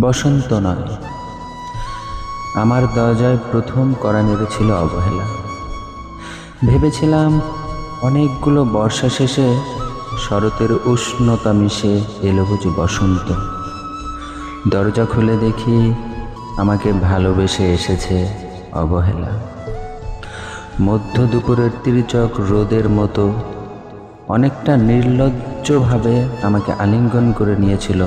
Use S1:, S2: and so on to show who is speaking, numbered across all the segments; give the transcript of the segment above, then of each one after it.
S1: বসন্ত নয়। আমার দরজায় প্রথম করা নেড়েছিল অবহেলা। ভেবেছিলাম অনেকগুলো বর্ষা শেষে শরতের উষ্ণতা মিশে এলো বুঝি বসন্ত। দরজা খুলে দেখি আমাকে ভালোবেসে এসেছে অবহেলা। মধ্য দুপুরের তির্যক রোদের মতো অনেকটা নির্লজ্জভাবে আমাকে আলিঙ্গন করে নিয়েছিল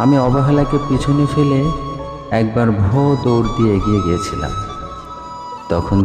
S1: আমি অবহেলাকে পিছনে ফেলে একবার ভো দৌড় দিয়ে এগিয়ে গিয়েছিলাম। তখন